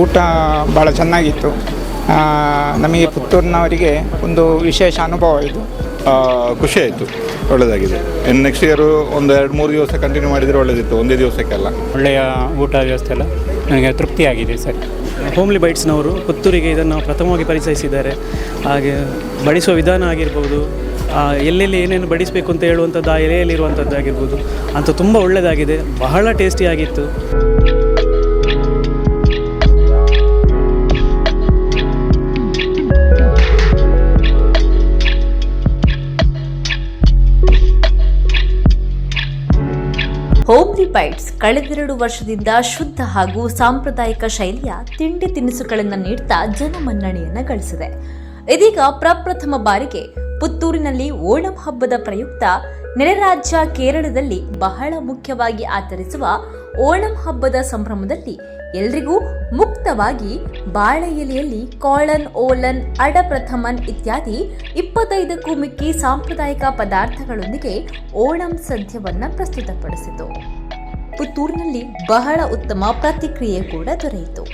ಊಟ ಭಾಳ ಚೆನ್ನಾಗಿತ್ತು. ನಮಗೆ ಪುತ್ತೂರಿನವರಿಗೆ ಒಂದು ವಿಶೇಷ ಅನುಭವ ಇದು. ಖುಷಿ ಆಯಿತು. ಒಳ್ಳೆಯದಾಗಿದೆ ಇನ್ನು ನೆಕ್ಸ್ಟ್ ಇಯರು ಒಂದು ಎರಡು ಮೂರು ದಿವಸ ಕಂಟಿನ್ಯೂ ಮಾಡಿದರೆ ಒಳ್ಳೆಯದಿತ್ತು ಒಂದೇ ದಿವಸಕ್ಕೆಲ್ಲ. ಒಳ್ಳೆಯ ಊಟ ವ್ಯವಸ್ಥೆ ಎಲ್ಲ ನನಗೆ ತೃಪ್ತಿಯಾಗಿದೆ ಸರ್. ಹೋಮ್ಲಿ ಬೈಟ್ಸ್ನವರು ಪುತ್ತೂರಿಗೆ ಇದನ್ನು ಪ್ರಥಮವಾಗಿ ಪರಿಚಯಿಸಿದ್ದಾರೆ. ಹಾಗೆ ಬಡಿಸುವ ವಿಧಾನ ಆಗಿರ್ಬೋದು ಎಲ್ಲೆಲ್ಲಿ ಏನೇನು ಬಡಿಸಬೇಕು ಅಂತ ಹೇಳುವಂಥದ್ದು ಆ ಎಲೆಯಲ್ಲಿರುವಂಥದ್ದು ಆಗಿರ್ಬೋದು ಅಂತ ತುಂಬ ಒಳ್ಳೆಯದಾಗಿದೆ ಬಹಳ ಟೇಸ್ಟಿಯಾಗಿತ್ತು ಹೋಮ್ಲಿ ಬೈಟ್ಸ್ ಕಳೆದೆರಡು ವರ್ಷದಿಂದ ಶುದ್ಧ ಹಾಗೂ ಸಾಂಪ್ರದಾಯಿಕ ಶೈಲಿಯ ತಿಂಡಿ ತಿನಿಸುಗಳನ್ನು ನೀಡ್ತಾ ಜನಮನ್ನಣೆಯನ್ನು ಗಳಿಸಿದೆ. ಇದೀಗ ಪ್ರಪ್ರಥಮ ಬಾರಿಗೆ ಪುತ್ತೂರಿನಲ್ಲಿ ಓಣಂ ಹಬ್ಬದ ಪ್ರಯುಕ್ತ ನೆರೆ ರಾಜ್ಯ ಕೇರಳದಲ್ಲಿ ಬಹಳ ಮುಖ್ಯವಾಗಿ ಆಚರಿಸುವ ಓಣಂ ಹಬ್ಬದ ಸಂಭ್ರಮದಲ್ಲಿ ಎಲ್ರಿಗೂ ಮುಕ್ತವಾಗಿ ಬಾಳೆ ಎಲೆಯಲ್ಲಿ ಕಾಳನ್, ಓಲನ್ ಅಡಪ್ರಥಮನ್ ಇತ್ಯಾದಿ ಇಪ್ಪತ್ತೈದಕ್ಕೂ ಮಿಕ್ಕಿ ಸಾಂಪ್ರದಾಯಿಕ ಪದಾರ್ಥಗಳೊಂದಿಗೆ ಓಣಂ ಸದ್ಯವನ್ನ ಪ್ರಸ್ತುತಪಡಿಸಿತು. ಪುತ್ತೂರಿನಲ್ಲಿ ಬಹಳ ಉತ್ತಮ ಪ್ರತಿಕ್ರಿಯೆ ಕೂಡ ದೊರೆಯಿತು.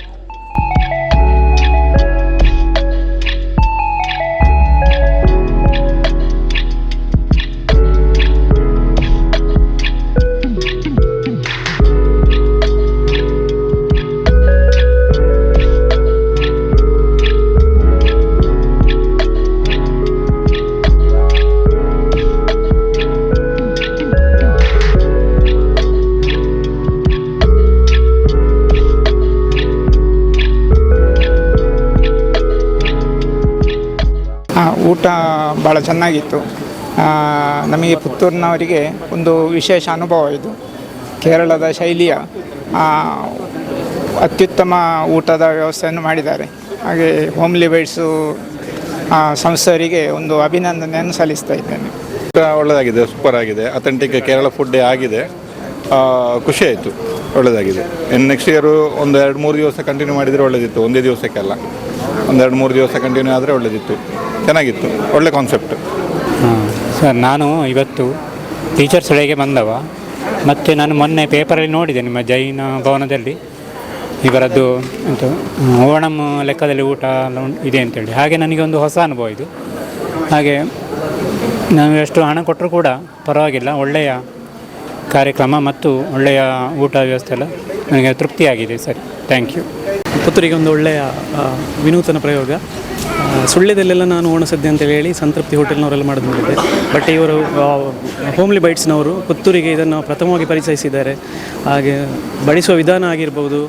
ಊಟ ಭಾಳ ಚೆನ್ನಾಗಿತ್ತು. ನಮಗೆ ಪುತ್ತೂರಿನವರಿಗೆ ಒಂದು ವಿಶೇಷ ಅನುಭವ ಇದು. ಕೇರಳದ ಶೈಲಿಯ ಅತ್ಯುತ್ತಮ ಊಟದ ವ್ಯವಸ್ಥೆಯನ್ನು ಮಾಡಿದ್ದಾರೆ. ಹಾಗೆ ಹೋಮ್ ಲಿಬೈಟ್ಸು ಸಂಸ್ಥೆಯವರಿಗೆ ಒಂದು ಅಭಿನಂದನೆಯನ್ನು ಸಲ್ಲಿಸ್ತಾ ಇದ್ದೇನೆ. ಒಳ್ಳೆಯದಾಗಿದೆ ಸೂಪರ್ ಆಗಿದೆ. ಅಥೆಂಟಿಕ್ ಕೇರಳ ಫುಡ್ಡೇ ಆಗಿದೆ. ಖುಷಿ ಆಯಿತು ಒಳ್ಳೆಯದಾಗಿದೆ ಇನ್ನು ನೆಕ್ಸ್ಟ್ ಇಯರು ಒಂದು ಎರಡು ಮೂರು ದಿವಸ ಕಂಟಿನ್ಯೂ ಮಾಡಿದರೆ ಒಳ್ಳೆಯದಿತ್ತು ಒಂದೇ ದಿವಸಕ್ಕೆಲ್ಲ ಒಂದು ಎರಡು ಮೂರು ದಿವಸ ಕಂಟಿನ್ಯೂ ಆದರೆ ಒಳ್ಳೆಯದಿತ್ತು ಚೆನ್ನಾಗಿತ್ತು. ಒಳ್ಳೆ ಕಾನ್ಸೆಪ್ಟ್ ಸರ್, ನಾನು ಇವತ್ತು ಟೀಚರ್ಸ್ ಡೇಗೆ ಬಂದವ. ಮತ್ತು ನಾನು ಮೊನ್ನೆ ಪೇಪರಲ್ಲಿ ನೋಡಿದೆ ನಿಮ್ಮ ಜೈನ ಭವನದಲ್ಲಿ. ಇವರದ್ದು ಎಂತ ಓಣಂ ಲೆಕ್ಕದಲ್ಲಿ ಊಟ ಉಂಟು- ಇದೆ ಅಂತೇಳಿ. ಹಾಗೆ ನನಗೆ ಒಂದು ಹೊಸ ಅನುಭವ ಇದು. ಹಾಗೆ ನಾವು ಎಷ್ಟು ಹಣ ಕೊಟ್ಟರೂ ಕೂಡ ಪರವಾಗಿಲ್ಲ. ಒಳ್ಳೆಯ ಕಾರ್ಯಕ್ರಮ ಮತ್ತು ಒಳ್ಳೆಯ ಊಟ ವ್ಯವಸ್ಥೆ ಎಲ್ಲ ನನಗೆ ತೃಪ್ತಿಯಾಗಿದೆ, ಸರ್. ಥ್ಯಾಂಕ್ ಯು ಪುತ್ತೂರಿಗೆ ಒಂದು ಒಳ್ಳೆಯ ವಿನೂತನ ಪ್ರಯೋಗ. ಸುಳ್ಳ್ಯದಲ್ಲೆಲ್ಲ ನಾನು ಓಣಸದ್ದೆ ಅಂತ ಹೇಳಿ ಸಂತೃಪ್ತಿ ಹೋಟೆಲ್ನವರೆಲ್ಲ ಮಾಡೋದು ಬಟ್ ಇವರು ಹೋಮ್ಲಿ ಬೈಟ್ಸ್ನವರು ಪುತ್ತೂರಿಗೆ ಇದನ್ನು ಪ್ರಥಮವಾಗಿ ಪರಿಚಯಿಸಿದ್ದಾರೆ. ಹಾಗೆ ಬಡಿಸುವ ವಿಧಾನ ಆಗಿರ್ಬೋದು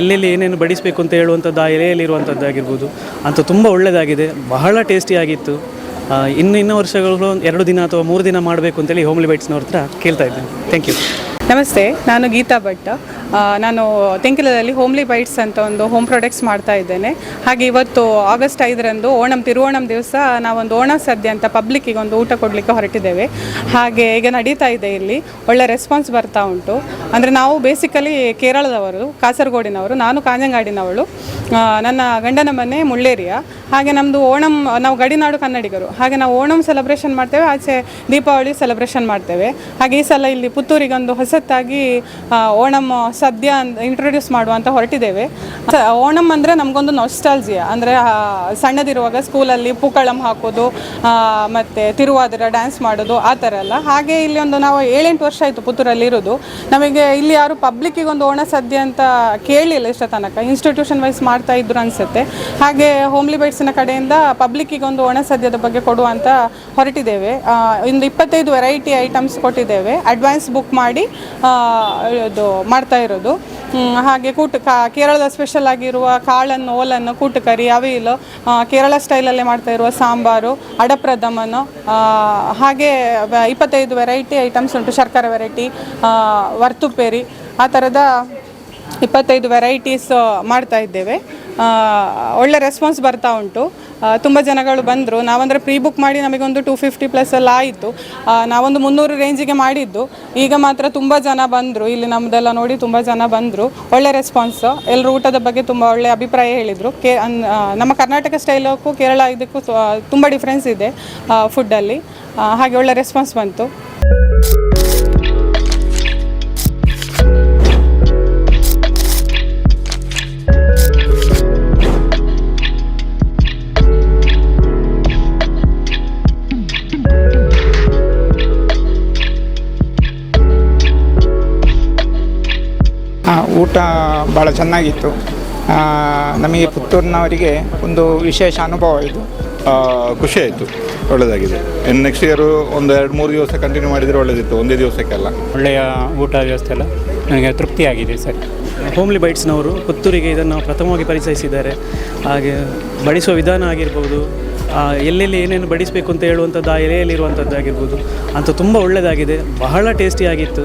ಎಲ್ಲೆಲ್ಲಿ ಏನೇನು ಬಡಿಸಬೇಕು ಅಂತ ಹೇಳುವಂಥದ್ದು, ಆ ಎಲೆಯಲ್ಲಿರುವಂಥದ್ದು ಆಗಿರ್ಬೋದು, ಅಂತ ತುಂಬ ಒಳ್ಳೆಯದಾಗಿದೆ ಬಹಳ ಟೇಸ್ಟಿಯಾಗಿತ್ತು. ಇನ್ನು ಇನ್ನು ವರ್ಷಗಳು ಎರಡು ದಿನ ಅಥವಾ ಮೂರು ದಿನ ಮಾಡಬೇಕು ಅಂತೇಳಿ ಹೋಮ್ಲಿ ಬೈಟ್ಸ್ನವ್ರ ಹತ್ರ ಕೇಳ್ತಾ ಇದ್ದೀನಿ. ಥ್ಯಾಂಕ್ ಯು ನಮಸ್ತೆ, ನಾನು ಗೀತಾ ಭಟ್. ನಾನು ತೆಂಕಿಲದಲ್ಲಿ ಹೋಮ್ಲಿ ಬೈಟ್ಸ್ ಅಂತ ಒಂದು ಹೋಮ್ ಪ್ರಾಡಕ್ಟ್ಸ್ ಮಾಡ್ತಾ ಇದ್ದೇನೆ. ಹಾಗೆ ಇವತ್ತು ಆಗಸ್ಟ್ ಐದರಂದು ಓಣಂ, ತಿರುವೋಣಂ ದಿವಸ ನಾವೊಂದು ಓಣ ಸದ್ಯ ಅಂತ ಪಬ್ಲಿಕ್ಕಿಗೆ ಒಂದು ಊಟ ಕೊಡಲಿಕ್ಕೆ ಹೊರಟಿದ್ದೇವೆ. ಹಾಗೆ ಈಗ ನಡೀತಾ ಇದೆ ಇಲ್ಲಿ. ಒಳ್ಳೆ ರೆಸ್ಪಾನ್ಸ್ ಬರ್ತಾ ಉಂಟು. ಅಂದರೆ ನಾವು ಬೇಸಿಕಲಿ ಕೇರಳದವರು, ಕಾಸರಗೋಡಿನವರು, ನಾನು ಕಾಂಜಂಗಾಡಿನವಳು. ನನ್ನ ಗಂಡನ ಮನೆ ಮುಳ್ಳೇರಿಯ. ಹಾಗೆ ನಮ್ಮದು ಓಣಂ, ನಾವು ಗಡಿನಾಡು ಕನ್ನಡಿಗರು. ಹಾಗೆ ನಾವು ಓಣಂ ಸೆಲೆಬ್ರೇಷನ್ ಮಾಡ್ತೇವೆ, ಆಚೆ ದೀಪಾವಳಿ ಸೆಲೆಬ್ರೇಷನ್ ಮಾಡ್ತೇವೆ. ಹಾಗೆ ಈ ಸಲ ಇಲ್ಲಿ ಪುತ್ತೂರಿಗೊಂದು ಹೊಸತ್ತಾಗಿ ಓಣಂ ಸದ್ಯ ಇಂಟ್ರೊಡ್ಯೂಸ್ ಮಾಡುವಂತ ಹೊರಟಿದ್ದೇವೆ. ಓಣಂ ಅಂದರೆ ನಮಗೊಂದು ನೊಸ್ಟಾಲ್ಜಿಯಾ ಅಂದರೆ ಸಣ್ಣದಿರುವಾಗ ಸ್ಕೂಲಲ್ಲಿ ಪೂಕಳಂ ಹಾಕೋದು ಮತ್ತು ತಿರುವಾದಿರ ಡ್ಯಾನ್ಸ್ ಮಾಡೋದು, ಆ ಥರ ಎಲ್ಲ. ಹಾಗೆ ಇಲ್ಲಿ ಒಂದು ನಾವು ಏಳೆಂಟು ವರ್ಷ ಆಯಿತು ಪುತ್ತೂರಲ್ಲಿ ಇರೋದು. ನಮಗೆ ಇಲ್ಲಿ ಯಾರು ಪಬ್ಲಿಕ್ಕಿಗೆ ಒಂದು ಓಣ ಸದ್ಯ ಅಂತ ಕೇಳಿಲ್ಲ ಇಷ್ಟ ತನಕ. ಇನ್ಸ್ಟಿಟ್ಯೂಷನ್ ವೈಸ್ ಮಾಡ್ತಾ ಇದ್ರು ಅನಿಸುತ್ತೆ. ಹಾಗೆ ಹೋಮ್ಲಿ ಬೈಟ್ಸಿನ ಕಡೆಯಿಂದ ಪಬ್ಲಿಕ್ಕಿಗೆ ಒಂದು ಓಣ ಸದ್ಯದ ಬಗ್ಗೆ ಕೊಡುವಂತ ಹೊರಟಿದ್ದೇವೆ. ಒಂದು ಇಪ್ಪತ್ತೈದು ವೆರೈಟಿ ಐಟಮ್ಸ್ ಕೊಟ್ಟಿದ್ದೇವೆ. ಅಡ್ವಾನ್ಸ್ ಬುಕ್ ಮಾಡಿ ಇದು ಮಾಡ್ತಾ ಇರೋದು. ಹಾಗೆ ಕೂಟ ಕಾ- ಕೇರಳದ ಸ್ಪೆಷಲ್ ಆಗಿರುವ ಕಾಳನ್ನು ಓಲನ್ನು ಕೂಟುಕರಿ ಅವಿಲು ಆ, ಕೇರಳ ಸ್ಟೈಲಲ್ಲೇ ಮಾಡ್ತಾ ಇರುವ ಸಾಂಬಾರು ಅಡಪ್ರದಮನು ಹಾಗೆ ಇಪ್ಪತ್ತೈದು ವೆರೈಟಿ ಐಟಮ್ಸ್ ಉಂಟು. ಶರ್ಕರ ವೆರೈಟಿ ವರ್ತುಪೇರಿ ಆ ಥರದ ಇಪ್ಪತ್ತೈದು ವೆರೈಟೀಸ್ ಮಾಡ್ತಾ ಇದ್ದೇವೆ. ಒಳ್ಳೆ ರೆಸ್ಪಾನ್ಸ್ ಬರ್ತಾ ಉಂಟು. ತುಂಬ ಜನಗಳು ಬಂದರು. ನಾವಂದರೆ ಪ್ರೀ ಬುಕ್ ಮಾಡಿ ನಮಗೊಂದು ಟೂ ಫಿಫ್ಟಿ ಪ್ಲಸ್ ಎಲ್ಲ ಆಯಿತು. ನಾವೊಂದು ಮುನ್ನೂರು ರೇಂಜಿಗೆ ಮಾಡಿದ್ದು. ಈಗ ಮಾತ್ರ ತುಂಬ ಜನ ಬಂದರು. ಇಲ್ಲಿ ನಮ್ಮದೆಲ್ಲ ನೋಡಿ ತುಂಬ ಜನ ಬಂದರು. ಒಳ್ಳೆ ರೆಸ್ಪಾನ್ಸ್ ಎಲ್ಲರೂ ಊಟದ ಬಗ್ಗೆ ತುಂಬ ಒಳ್ಳೆ ಅಭಿಪ್ರಾಯ ಹೇಳಿದರು. ನಮ್ಮ ಕರ್ನಾಟಕ ಸ್ಟೈಲಕ್ಕೂ ಕೇರಳ ಇದಕ್ಕೂ ತುಂಬ ಡಿಫ್ರೆನ್ಸ್ ಇದೆ ಫುಡ್ಡಲ್ಲಿ ಹಾಗೆ ಒಳ್ಳೆ ರೆಸ್ಪಾನ್ಸ್ ಬಂತು. ಆ, ಊಟ ಭಾಳ ಚೆನ್ನಾಗಿತ್ತು. ನಮಗೆ ಪುತ್ತೂರಿನವರಿಗೆ ಒಂದು ವಿಶೇಷ ಅನುಭವ ಇದು. ಖುಷಿ ಆಯಿತು. ಒಳ್ಳೆಯದಾಗಿದೆ ಇನ್ನು ನೆಕ್ಸ್ಟ್ ಇಯರು ಒಂದು ಎರಡು ಮೂರು ದಿವಸ ಕಂಟಿನ್ಯೂ ಮಾಡಿದರೆ ಒಳ್ಳೆಯದಿತ್ತು ಒಂದೇ ದಿವಸಕ್ಕೆಲ್ಲ. ಒಳ್ಳೆಯ ಊಟ ವ್ಯವಸ್ಥೆ ಎಲ್ಲ ನನಗೆ ತೃಪ್ತಿಯಾಗಿದೆ ಸರ್. ಹೋಮ್ಲಿ ಬೈಟ್ಸ್ನವರು ಪುತ್ತೂರಿಗೆ ಇದನ್ನು ಪ್ರಥಮವಾಗಿ ಪರಿಚಯಿಸಿದ್ದಾರೆ. ಹಾಗೆ ಬಡಿಸುವ ವಿಧಾನ ಆಗಿರ್ಬೋದು ಎಲ್ಲೆಲ್ಲಿ ಏನೇನು ಬಡಿಸಬೇಕು ಅಂತ ಹೇಳುವಂಥದ್ದು ಆ ಎಲೆಯಲ್ಲಿರುವಂಥದ್ದು ಆಗಿರ್ಬೋದು ಅಂತ ತುಂಬ ಒಳ್ಳೆಯದಾಗಿದೆ ಬಹಳ ಟೇಸ್ಟಿಯಾಗಿತ್ತು